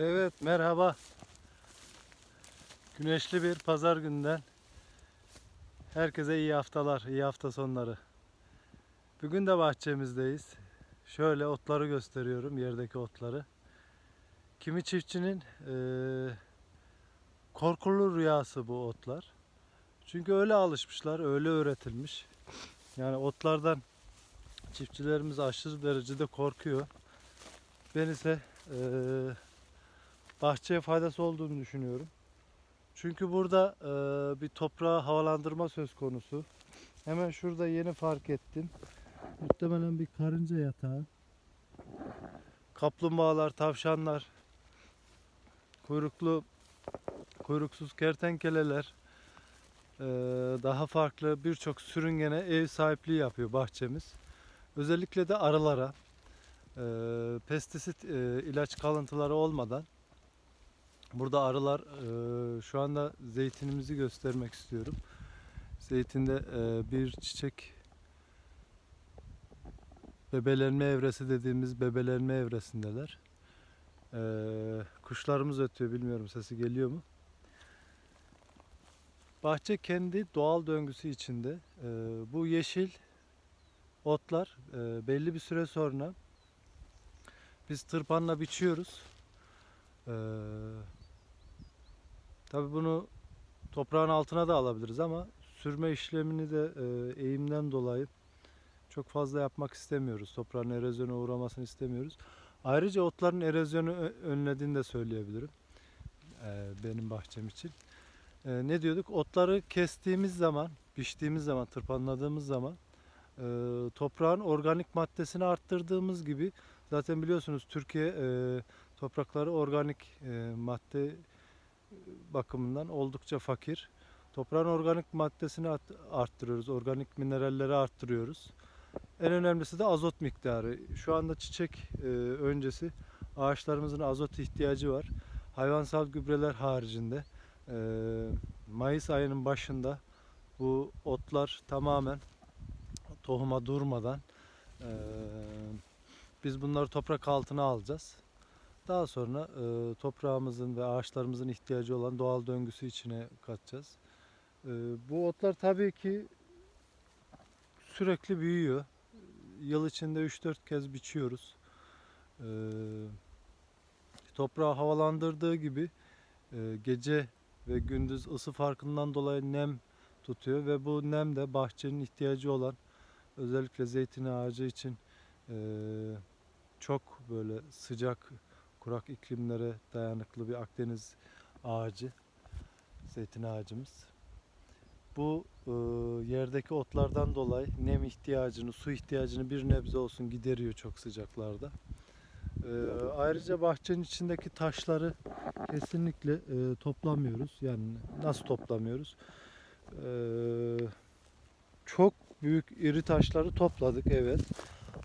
Evet merhaba. Güneşli bir pazar günden herkese iyi haftalar, iyi hafta sonları. Bugün de bahçemizdeyiz. Şöyle otları gösteriyorum, yerdeki otları. Kimi çiftçinin eee korkulu rüyası bu otlar. Çünkü öyle alışmışlar, öyle öğretilmiş. Yani otlardan çiftçilerimiz aşırı derecede korkuyor. Ben ise eee bahçeye faydası olduğunu düşünüyorum. Çünkü burada eee, bir toprağı havalandırma söz konusu. Hemen şurada yeni fark ettim. Muhtemelen bir karınca yatağı. Kaplumbağalar, tavşanlar, kuyruklu, kuyruksuz kertenkeleler, eee, daha farklı birçok sürüngene ev sahipliği yapıyor bahçemiz. Özellikle de arılara, eee, pestisit eee, ilaç kalıntıları olmadan Burada arılar eee, şu anda zeytinimizi göstermek istiyorum. Zeytinde eee, bir çiçek bebelenme evresi dediğimiz bebelenme evresindeler. Eee, kuşlarımız ötüyor bilmiyorum sesi geliyor mu? Bahçe kendi doğal döngüsü içinde. Eee, bu yeşil otlar eee, belli bir süre sonra biz tırpanla biçiyoruz. Eee Tabii bunu toprağın altına da alabiliriz ama sürme işlemini de e, eğimden dolayı çok fazla yapmak istemiyoruz. Toprağın erozyona uğramasını istemiyoruz. Ayrıca otların erozyonu önlediğini de söyleyebilirim. e, benim bahçem için. E, ne diyorduk? Otları kestiğimiz zaman, biçtiğimiz zaman, tırpanladığımız zaman toprağın organik maddesini arttırdığımız gibi zaten biliyorsunuz Türkiye toprakları organik e, madde bakımından oldukça fakir. Toprağın organik maddesini art- arttırıyoruz, organik mineralleri arttırıyoruz. En önemlisi de azot miktarı. Şu anda çiçek e, öncesi ağaçlarımızın azot ihtiyacı var. Hayvansal gübreler haricinde e, Mayıs ayının başında bu otlar tamamen tohuma durmadan e, biz bunları toprak altına alacağız. Daha sonra e, toprağımızın ve ağaçlarımızın ihtiyacı olan doğal döngüsü içine katacağız. E, bu otlar tabii ki sürekli büyüyor. Yıl içinde 3-4 kez biçiyoruz. E, toprağı havalandırdığı gibi e, gece ve gündüz ısı farkından dolayı nem tutuyor ve bu nem de bahçenin ihtiyacı olan özellikle zeytin ağacı için e, çok böyle sıcak kurak iklimlere dayanıklı bir Akdeniz ağacı, zeytin ağacımız. Bu e, yerdeki otlardan dolayı nem ihtiyacını, su ihtiyacını bir nebze olsun gideriyor çok sıcaklarda. E, ayrıca bahçenin içindeki taşları kesinlikle e, toplamıyoruz. Yani nasıl toplamıyoruz? E, çok büyük iri taşları topladık evet.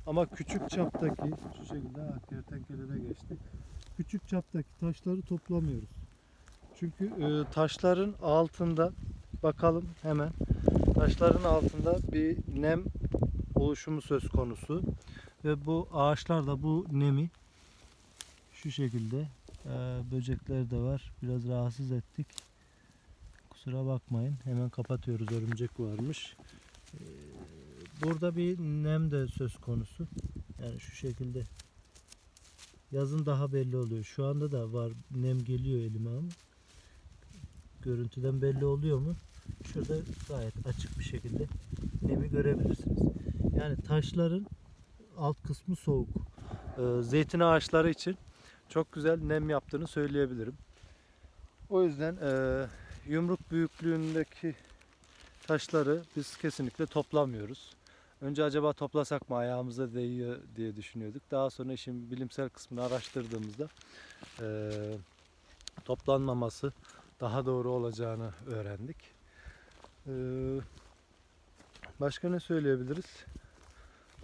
Ama küçük çaptaki şu şekilde ha, kertenkele de geçti. Küçük çaptaki taşları toplamıyoruz. Çünkü e, taşların altında bakalım hemen. Taşların altında bir nem oluşumu söz konusu. Ve bu ağaçlar da bu nemi şu şekilde e, böcekler de var. Biraz rahatsız ettik. Kusura bakmayın. Hemen kapatıyoruz. Örümcek varmış. E, burada bir nem de söz konusu. Yani şu şekilde yazın daha belli oluyor. Şu anda da var nem geliyor elime ama görüntüden belli oluyor mu? Şurada gayet açık bir şekilde nemi görebilirsiniz. Yani taşların alt kısmı soğuk. Ee, zeytin ağaçları için çok güzel nem yaptığını söyleyebilirim. O yüzden e, yumruk büyüklüğündeki taşları biz kesinlikle toplamıyoruz. Önce acaba toplasak mı ayağımıza değiyor diye düşünüyorduk. Daha sonra işin bilimsel kısmını araştırdığımızda eee, toplanmaması daha doğru olacağını öğrendik. Eee, başka ne söyleyebiliriz?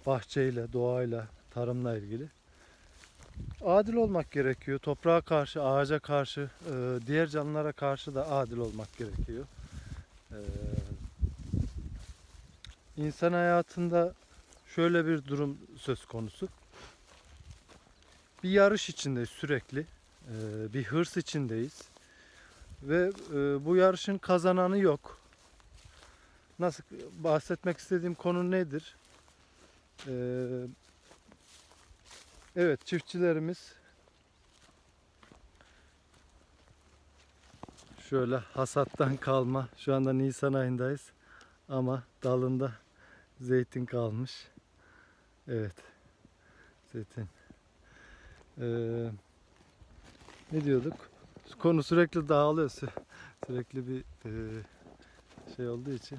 Bahçeyle, doğayla, tarımla ilgili. Adil olmak gerekiyor. Toprağa karşı, ağaca karşı, eee, diğer canlılara karşı da adil olmak gerekiyor. Eee İnsan hayatında şöyle bir durum söz konusu. Bir yarış içinde sürekli. Ee, bir hırs içindeyiz. Ve e, bu yarışın kazananı yok. Nasıl bahsetmek istediğim konu nedir? Ee, evet çiftçilerimiz şöyle hasattan kalma şu anda Nisan ayındayız ama dalında zeytin kalmış. Evet. Zeytin. Ee, ne diyorduk? Konu sürekli dağılıyor. Sü- Sürekli bir e, şey olduğu için.